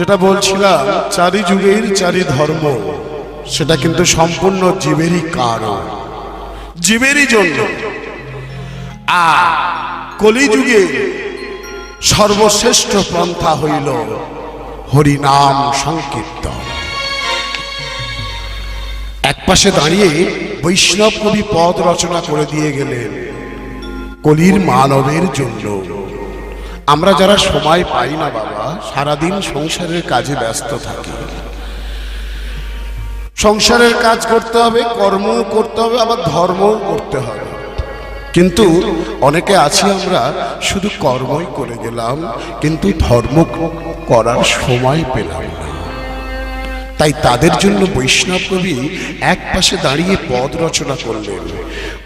যেটা বলছিলাম চারি যুগের চারি ধর্ম সেটা কিন্তু সম্পূর্ণ জীবেরই কারণ, জীবেরই জন্য। আর কলিযুগে সর্বশ্রেষ্ঠ পন্থা হইল হরিনাম সংকীর্তন। এক পাশে দাঁড়িয়ে বৈষ্ণব কবি পদ রচনা করে দিয়ে গেলেন কলির মানবের জন্য। আমরা যারা সময় পাই না বাবা সারাদিন সংসারের কাজে ব্যস্ত থাকি। সংসারের কাজ করতে হবে কর্ম করতে হবে, আবার ধর্মও করতে হবে। কিন্তু অনেকে আছি আমরা, শুধু কর্মই করে গেলাম, কিন্তু ধর্ম করার সময় পেলাম না। তাই তাদের জন্য বৈষ্ণব কবি এক পাশে দাঁড়িয়ে পদ রচনা করলেন।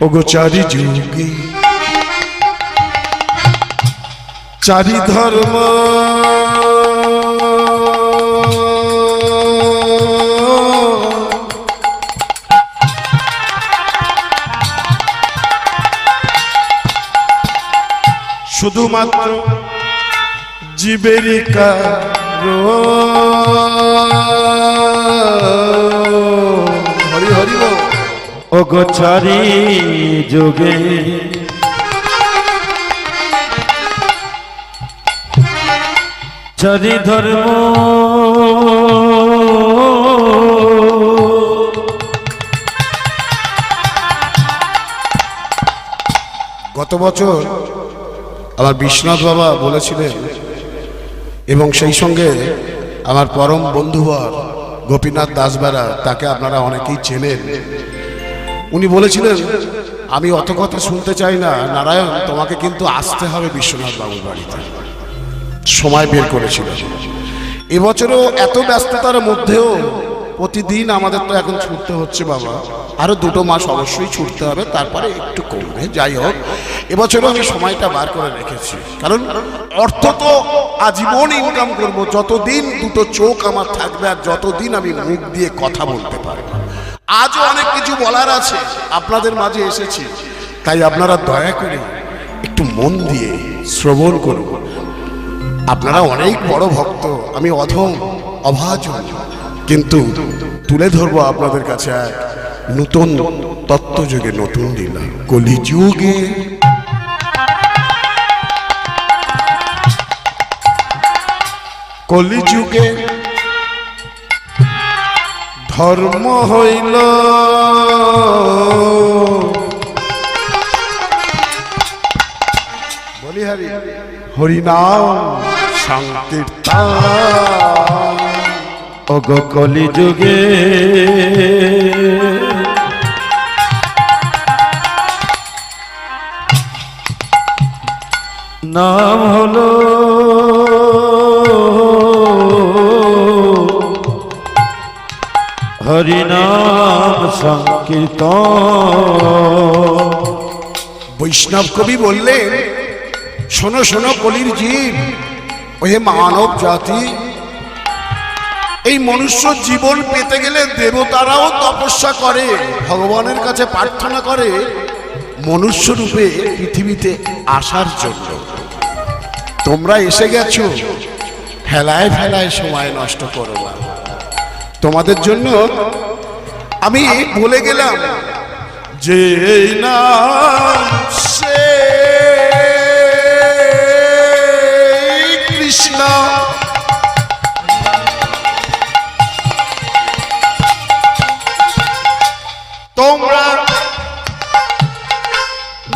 ওগো চারি যুগে চারি ধর্ম শুধুমাত্র জীবেরই। হরি হরি। ও গোচারি যোগে চারি ধর্ম গত বছর আমার বিশ্বনাথ বাবা বলেছিলেন, এবং সেই সঙ্গে আমার পরম বন্ধু বন্ধুবর গোপীনাথ দাসবেরা, তাকে আপনারা অনেকেই চেনেন। উনি বলেছিলেন, আমি অত কথা শুনতে চাই না, নারায়ণ, তোমাকে কিন্তু আসতে হবে বিশ্বনাথ বাবুর বাড়িতে। সময় বের করেছিল। এবছরও এত ব্যস্ততার মধ্যেও প্রতিদিন আমাদের তো এখন ছুটতে হচ্ছে বাবা। আরও দুটো মাস অবশ্যই ছুটতে হবে, তারপরে একটু কমবে, যাই হোক। এবছরও আমি সময়টা বার করে রেখেছি। কারণ অর্থ তো আজীবন ইনকাম করব, যতদিন দুটো চোখ আমার থাকবে আর যতদিন আমি মুখ দিয়ে কথা বলতে পারব। আজও অনেক কিছু বলার আছে, আপনাদের মাঝে এসেছি। তাই আপনারা দয়া করে একটু মন দিয়ে শ্রবণ করুন। আপনারা অনেক বড় ভক্ত, আমি অধম, অভাজন। কিন্তু তুলে ধরবো আপনাদের কাছে এক নতুন তত্ত্বযুগে নতুন লীলা, কলিযুগে। কলিযুগে ধর্ম হইল। হরি হরিনাম সংকীর্তন ও গো কলি যুগে নাম হলো হরিনাম সংকীর্তন। বৈষ্ণব কবি বললেন শোনো শোনো কলির জীব ওহে মানব জাতি, এই মনুষ্য জীবন পেতে গেলে দেবতারাও তপস্যা করে, ভগবানের কাছে প্রার্থনা করে, মনুষ্য রূপে পৃথিবীতে আসার জন্য। তোমরা এসে গেছো হেলায় ফেলায় সময় নষ্ট করো না। তোমাদের জন্য আমি বলে গেলাম, যে না সে কৃষ্ণ। তোমরা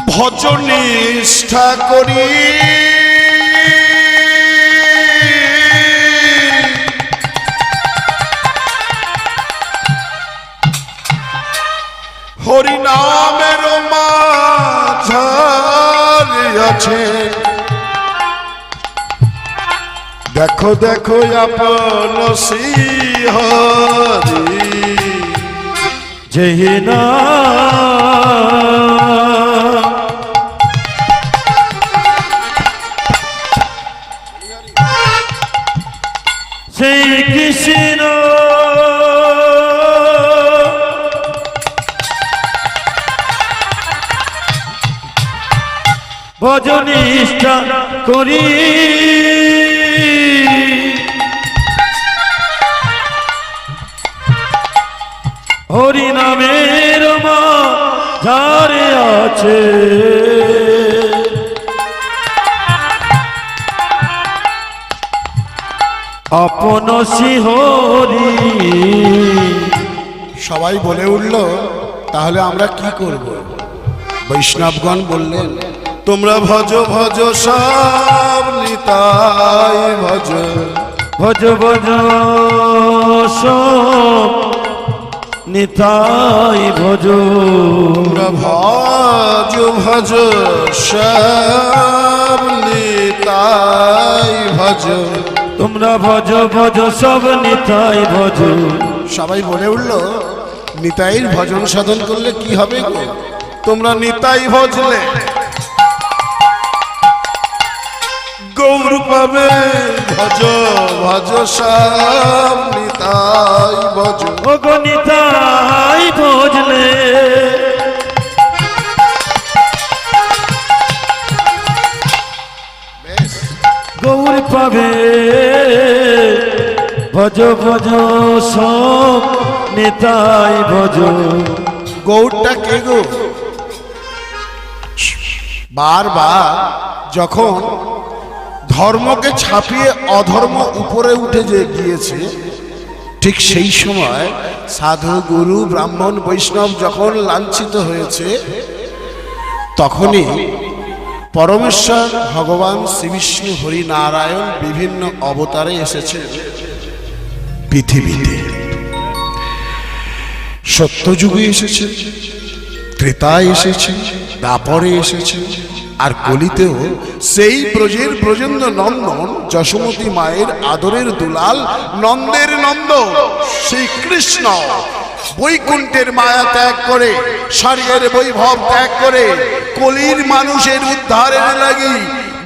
ভজনিষ্ঠা করি। দেখো দেখো আপন শ্রীহরি। যেই না। সেই কৃষ্ণ। ভজনিষ্ঠা করি। হরি নামের মা ঝারে আছে। আপন সিহরি সবাই বলে উঠল তাহলে আমরা কি করব? বৈষ্ণবগণ বললেন তোমরা ভজ ভজ সব নিতাই ভজ। ভজ ভজ সব নিতাই ভজ। ভজ ভজ সব নিতাই ভজ। তোমরা ভজ ভজ সব নিতাই ভজ। সবাই বলে উঠল নিতাইয়ের ভজন সাধন করলে কি হবে তোমরা নিতাই ভজলে। গৌর পাবে। ভজ ভজ সব নিতাই ভজ। ওগো নিতাই ভজলে গৌর পাবে। ভজ ভজ সব নিতাই ভজ। গৌরটা কে গো? বারবার যখন ধর্মকে ছাপিয়ে অধর্ম উপরে উঠে যে গিয়েছে, ঠিক সেই সময় সাধু, গুরু, ব্রাহ্মণ, বৈষ্ণব যখন লাঞ্ছিত হয়েছে, তখনই পরমেশ্বর ভগবান শ্রীবিষ্ণু হরিনারায়ণ বিভিন্ন অবতারে এসেছে পৃথিবীতে। সত্যযুগে এসেছে, ত্রেতায় এসেছে দাপরে এসেছে। আর কলিতেও সেই ব্রজের ব্রজেন্দ্র নন্দন, যশোমতী মায়ের আদরের দুলাল নন্দের নন্দ সেই কৃষ্ণ, বৈকুণ্ঠের মায়া ত্যাগ করে স্বর্গের বৈভব ত্যাগ করে, কলির মানুষের উদ্ধারের লাগি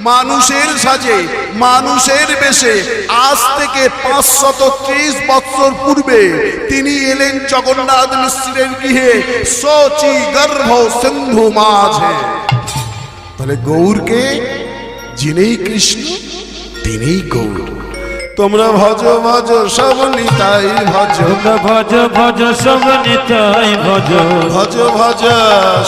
মানুষের সাজে, মানুষের বেশে। আজ থেকে পাঁচশত ত্রিশ বৎসর পূর্বে তিনি এলেন জগন্নাথ মিশ্রের গৃহে সচি গর্ভ সিন্ধু মাঝে। তাহলে গৌরকে, যিনি কৃষ্ণ তিনি গৌর। তোমরা ভজ ভজ সব নিতাই ভজ। তোমরা ভজ ভজ সব নিতাই ভজ। ভজ ভজ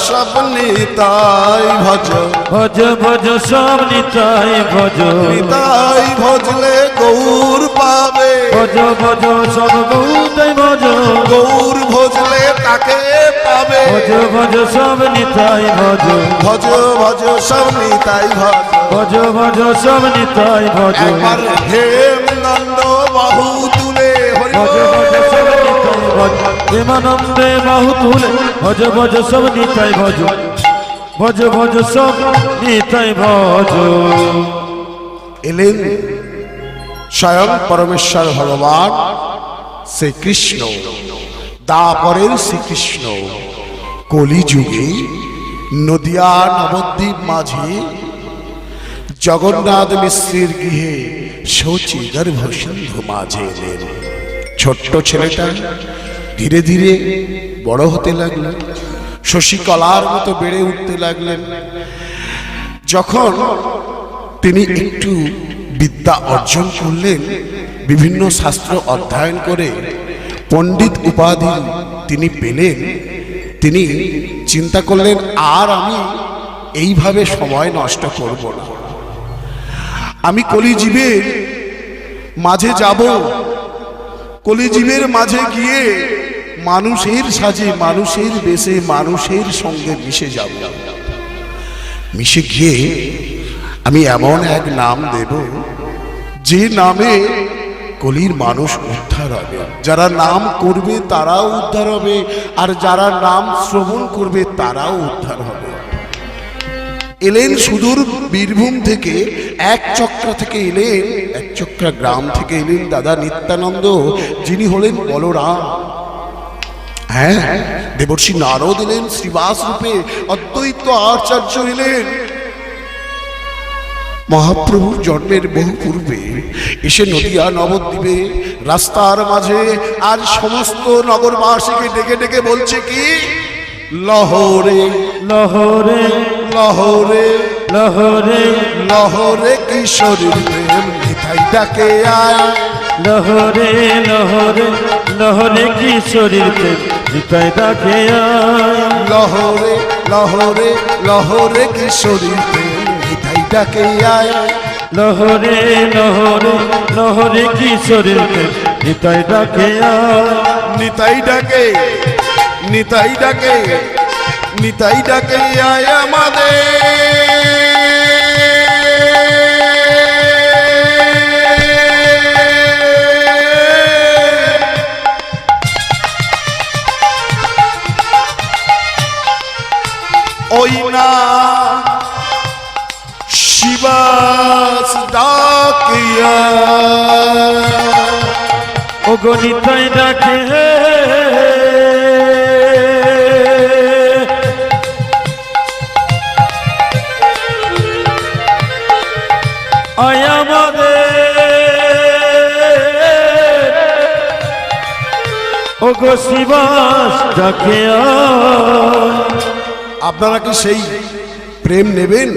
সব নিতাই ভজ। ভজ ভজ সব নিতাই ভজ। নিতাই ভজলে গৌর পাবে। ভজ ভজ সব গৌতাই ভজ। গৌর ভজলে তাকে পাবে। ভজ ভজ সব নিতাই ভজ। ভজ ভজ সব নিতাই ভজ। ভজ ভজ সব নিতাই ভজ। একবার হেম ভজ বাহু তুলে ভজ ভজ, সব নিতাই ভজ। ভজ ভজ, সব নিতাই ভজ। এলেন স্বয়ং পরমেশ্বর ভগবান শ্রীকৃষ্ণ। শ্রীকৃষ্ণ। কলিযুগে নদিয়া নবদ্বীপ মাঝে জগন্নাথ মিশ্রের গৃহে শচী গর্ভ সিন্ধু মাঝে এলেন। ছোট্ট ছেলেটা ধীরে ধীরে বড় হতে লাগল। শশীকলার মতো বেড়ে উঠতে লাগলেন। যখন তিনি একটু বিদ্যা অর্জন করলেন, বিভিন্ন শাস্ত্র অধ্যয়ন করে পণ্ডিত উপাধি তিনি পেলেন। তিনি চিন্তা করলেন, আর আমি এইভাবে সময় নষ্ট করব না। আমি কলিজীবের মাঝে যাব কলিজীবের মাঝে গিয়ে মানুষের সাজে, মানুষের বেশে, মানুষের সঙ্গে মিশে যাব। মিশে গিয়ে আমি এমন এক নাম দেব, যে নামে কলির মানুষ উদ্ধার হবে। যারা নাম করবে তারাও উদ্ধার হবে, আর যারা নাম শ্রবণ করবে তারাও উদ্ধার হবে। এলেন সুদূর বীরভূম থেকে, এক চক্রা থেকে এলেন, এক চক্রা গ্রাম থেকে এলেন দাদা নিত্যানন্দ, যিনি হলেন বলরাম। হ্যাঁ দেবর্ষি নারদ এলেন, শ্রীবাস রূপে অদ্বৈত আচার্য এলেন। মহাপ্রভুর জন্মের বহু পূর্বে এসে নদিয়া নবদ্বীপে, রাস্তার মাঝে আর সমস্ত নগরবাসীকে ডেকে ডেকে বলছে কি? লহরে লহরে লহরে লহরে। লহরে কিশোরীর প্রেম নিতাই ডাকে আয়। লহরে লহরে লহরে কিশোরীর প্রেম নিতাই ডাকে আয়। লহরে লহরে লহরে কিশোরীতে নিতাই ডাকে আয়। লহরে লহরে লহরে কিশোরের প্রেম নিতাই ডাকে আয়। নিতাই ডাকে নিতাই ডাকে। নিতাই ডাকে আয় না শিবাস ডাকিয়া। ও গো নিতাই ডাকে আয় আমাদের গো শিবাস আপনারা কি সেই প্রেম নেবেন?